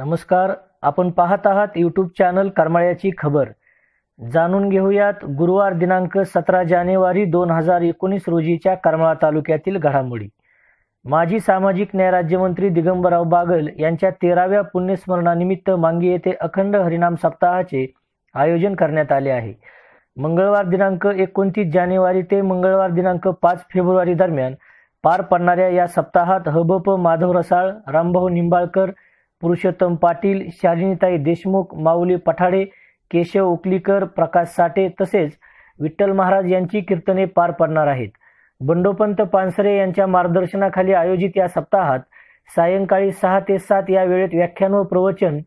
नमस्कार आपण पाहत आहात यूट्यूब चॅनल करमाळ्याची खबर. जाणून घेऊयात गुरुवार दिनांक सतरा जानेवारी दोन हजार एकोणीस रोजीच्या करमाळा तालुक्यातील घडामोडी. माजी सामाजिक न्याय राज्यमंत्री दिगंबरराव बागल यांच्या तेराव्या पुण्यस्मरणानिमित्त मांगी येथे अखंड हरिनाम सप्ताहाचे आयोजन करण्यात आले आहे. मंगळवार दिनांक एकोणतीस जानेवारी ते मंगळवार दिनांक पाच फेब्रुवारी दरम्यान पार पडणाऱ्या या सप्ताहात हबप माधव रसाळ रामभाऊ निंबाळकर पुरुषोत्तम पाटील शालिनीताई देशमुख माऊली पठाडे केशव उकलीकर प्रकाश साठे तसेच विठ्ठल महाराज यांची कीर्तने पार पडणार आहेत. बंडोपंत पानसरे यांच्या मार्गदर्शनाखाली आयोजित या सप्ताहात सायंकाळी सहा ते सात या वेळेत व्याख्यान व प्रवचन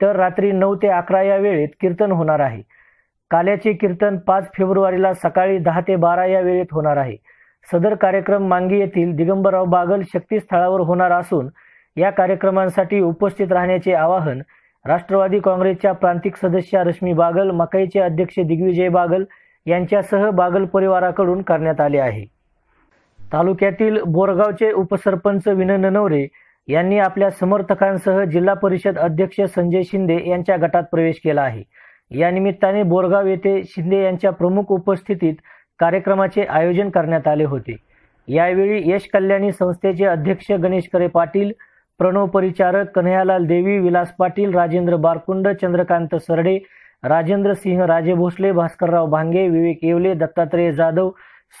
तर रात्री नऊ ते अकरा या वेळेत कीर्तन होणार आहे. काल्याचे कीर्तन पाच फेब्रुवारीला सकाळी दहा ते बारा या वेळेत होणार आहे. सदर कार्यक्रम मांगी येथील दिगंबरराव बागल शक्तीस्थळावर होणार असून या कार्यक्रमांसाठी उपस्थित राहण्याचे आवाहन राष्ट्रवादी काँग्रेसच्या प्रांतिक सदस्या रश्मी बागल मकाईचे अध्यक्ष दिग्विजय बागल यांच्यासह बागल परिवाराकडून करण्यात आले आहे. तालुक्यातील बोरगावचे उपसरपंच विनय ननवरे यांनी आपल्या समर्थकांसह जिल्हा परिषद अध्यक्ष संजय शिंदे यांच्या गटात प्रवेश केला आहे. या निमित्ताने बोरगाव येथे शिंदे यांच्या प्रमुख उपस्थितीत कार्यक्रमाचे आयोजन करण्यात आले होते. यावेळी यश कल्याणी संस्थेचे अध्यक्ष गणेश करे पाटील प्रणव परिचारक कन्हैयालाल देवी विलास पाटील राजेंद्र बारकुंड चंद्रकांत सरडे राजेंद्र सिंह राजे भोसले भास्करराव भांगे विवेक येवले दत्तात्रय जाधव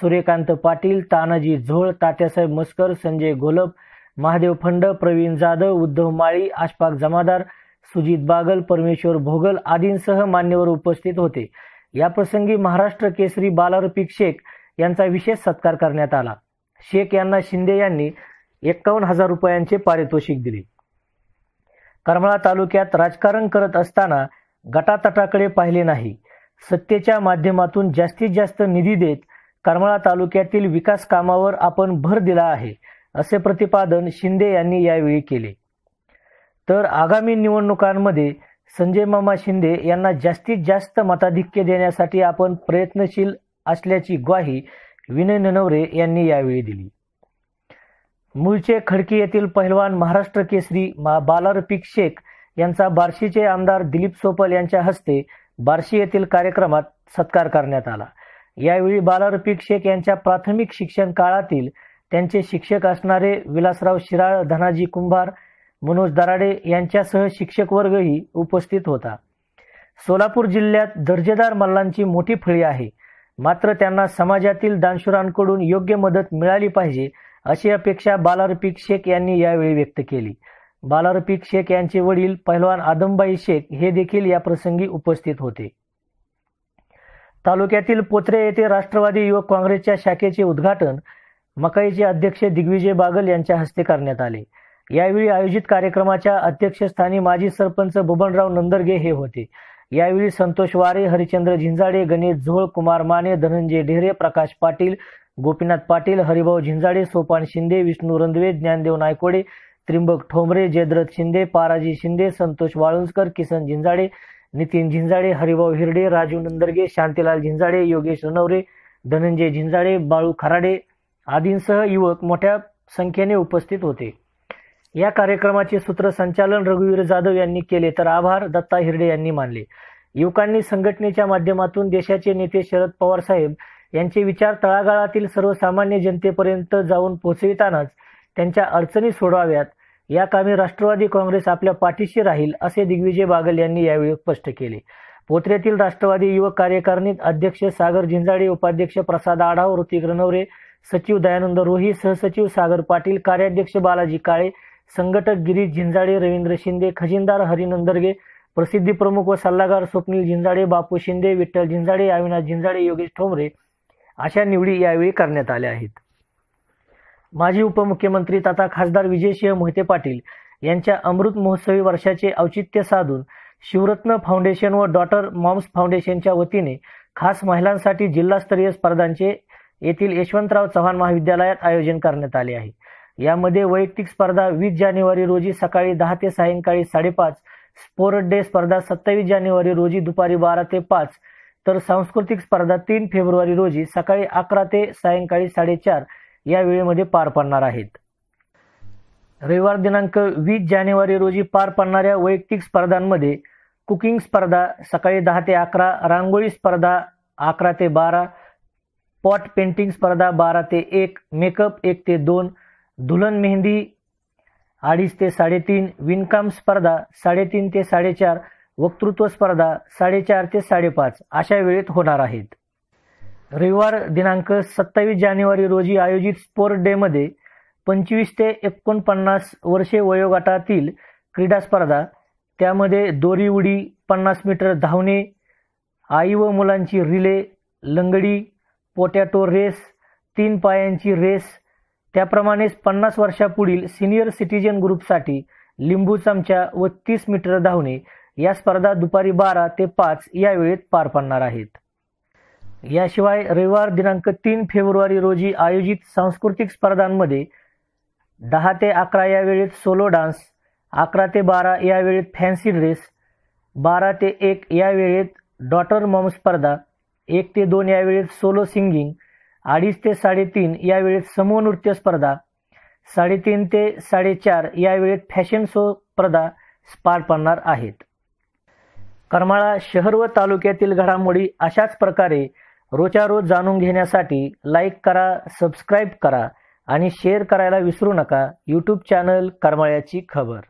सूर्यकांत पाटील तानाजी झोळ तात्यासाहेब मस्कर संजय घोलप महादेव फंड प्रवीण जाधव उद्धव माळी आशपाक जमादार सुजित बागल परमेश्वर भोगल आदींसह मान्यवर उपस्थित होते. याप्रसंगी महाराष्ट्र केसरी बालारपिक शेख यांचा विशेष सत्कार करण्यात आला. शेख यांना शिंदे यांनी एक्कावन्न हजार रुपयांचे पारितोषिक दिले. करमाळा तालुक्यात राजकारण करत असताना गटातटाकडे पाहिले नाही. सत्तेच्या माध्यमातून जास्तीत जास्त निधी देत करमाळा तालुक्यातील विकास कामावर आपण भर दिला आहे असे प्रतिपादन शिंदे यांनी यावेळी केले. तर आगामी निवडणुकांमध्ये संजय मामा शिंदे यांना जास्तीत जास्त मताधिक्य देण्यासाठी आपण प्रयत्नशील असल्याची ग्वाही विनय ननवरे यांनी यावेळी दिली. मूळचे खडकी येथील पहिलवान महाराष्ट्र केसरी बालारपिक शेख यांचा बार्शीचे आमदार दिलीप सोपल यांच्या हस्ते बार्शी येथील कार्यक्रमात सत्कार करण्यात आला. यावेळी बालारपिक शेख यांच्या प्राथमिक शिक्षण काळातील त्यांचे शिक्षक असणारे विलासराव शिराळ धनाजी कुंभार मनोज दराडे यांच्यासह शिक्षक वर्गही उपस्थित होता. सोलापूर जिल्ह्यात दर्जेदार मल्लांची मोठी फळी आहे. मात्र त्यांना समाजातील दानशुरांकडून योग्य मदत मिळाली पाहिजे अशी अपेक्षा बालारपीक शेख यांनी यावेळी व्यक्त केली. बालारपीक शेख यांचे वडील पहलवान आदमबाई शेख हे देखील या प्रसंगी उपस्थित होते. तालुक्यातील पोत्रे येथे राष्ट्रवादी युवक काँग्रेसच्या शाखेचे उद्घाटन मकाईचे अध्यक्ष दिग्विजय बागल यांच्या हस्ते करण्यात आले. यावेळी आयोजित कार्यक्रमाच्या अध्यक्षस्थानी माजी सरपंच बबनराव नंदरगे हे होते. यावेळी संतोष वारे हरिचंद्र झिंजाडे गणेश झोळ कुमार माने धनंजय ढेरे प्रकाश पाटील गोपीनाथ पाटील हरिभाऊ झिंजाडे सोपान शिंदे विष्णू रंधवे ज्ञानदेव नायकोडे त्रिंबक ठोंबरे जयद्रथ शिंदे पाराजी शिंदे संतोष वाळुंजकर किसन झिंजाडे नितीन झिंजाडे हरिभाऊ हिरडे राजू नंदरगे शांतीलाल झिंजाडे योगेश रनवरे धनंजय झिंजाडे बाळू खराडे आदींसह युवक मोठ्या संख्येने उपस्थित होते. या कार्यक्रमाचे सूत्रसंचालन रघुवीर जाधव यांनी केले तर आभार दत्ता हिरडे यांनी मानले. युवकांनी संघटनेच्या माध्यमातून देशाचे नेते शरद पवार साहेब यांचे विचार तळागाळातील सर्वसामान्य जनतेपर्यंत जाऊन पोहोचवितानाच त्यांच्या अडचणी सोडवाव्यात. या कामी राष्ट्रवादी काँग्रेस आपल्या पाठीशी राहील असे दिग्विजय बागल यांनी यावेळी स्पष्ट केले. पोत्र्यातील राष्ट्रवादी युवक कार्यकारिणीत अध्यक्ष सागर झिंजाडे उपाध्यक्ष प्रसाद आढाव ऋतिक रनवरे सचिव दयानंद रोही सहसचिव सागर पाटील कार्याध्यक्ष बालाजी काळे संघटक गिरीश झिंजाडे रवींद्र शिंदे खजिनदार हरिनंदरगे प्रसिद्धी प्रमुख व सल्लागार स्वप्नील झिंजाडे बापू शिंदे विठ्ठल झिंजाडे अविनाश झिंजाडे योगेश ठोंबरे अशा निवडी यावेळी करण्यात आल्या आहेत. माजी उपमुख्यमंत्री तथा खासदार विजयसिंह मोहिते पाटील यांच्या अमृत महोत्सवी वर्षाचे औचित्य साधून शिवरत्न फाउंडेशन व डॉटर मॉम्स फाउंडेशनच्या वतीने खास महिलांसाठी जिल्हास्तरीय स्पर्धांचे येथील यशवंतराव चव्हाण महाविद्यालयात आयोजन करण्यात आले आहे. यामध्ये वैयक्तिक स्पर्धा वीस जानेवारी रोजी सकाळी दहा ते सायंकाळी साडेपाच स्पोर्ट डे स्पर्धा सत्तावीस जानेवारी रोजी दुपारी बारा ते पाच तर सांस्कृतिक स्पर्धा तीन फेब्रुवारी रोजी सकाळी अकरा ते सायंकाळी साडेचार या वेळेमध्ये पार पडणार आहेत. रविवार दिनांक वीस जानेवारी रोजी पार पडणाऱ्या वैयक्तिक स्पर्धांमध्ये कुकिंग स्पर्धा सकाळी दहा ते अकरा रांगोळी स्पर्धा अकरा ते बारा पॉट पेंटिंग स्पर्धा बारा ते एक मेकअप एक ते दोन दुल्हन मेहंदी अडीच ते साडेतीन विणकाम स्पर्धा साडेतीन ते साडेचार वक्तृत्व स्पर्धा साडेचार ते साडेपाच अशा वेळेत होणार आहेत. रविवार दिनांक सत्तावीस जानेवारी रोजी आयोजित स्पोर्ट डेमध्ये पंचवीस ते एकोणपन्नास वर्षे वयोगटातील क्रीडा स्पर्धा त्यामध्ये दोरी उडी पन्नास मीटर धावणे आई व मुलांची रिले लंगडी पोटॅटो रेस तीन पायांची रेस त्याप्रमाणेच पन्नास वर्षापुढील सिनियर सिटीजन ग्रुपसाठी लिंबू चमचा व तीस मीटर धावणे या स्पर्धा दुपारी बारा ते पाच या वेळेत पार पडणार आहेत. याशिवाय रविवार दिनांक तीन फेब्रुवारी रोजी आयोजित सांस्कृतिक स्पर्धांमध्ये दहा ते अकरा या वेळेत सोलो डान्स अकरा ते बारा या वेळेत फॅन्सी ड्रेस बारा ते एक या वेळेत डॉटर मॉम स्पर्धा एक ते दोन या वेळेत सोलो सिंगिंग अडीच ते साडेतीन या वेळेत समूह नृत्य स्पर्धा साडेतीन ते साडेचार या वेळेत फॅशन शो स्पर्धा पार पडणार आहेत. करमाळा शहर व तालुक्यातील घडामोडी अशाच प्रकारे रोजच्या रोज जाणून घेण्यासाठी लाईक करा सबस्क्राईब करा आणि शेअर करायला विसरू नका. यूट्यूब चॅनल करमाळ्याची खबर.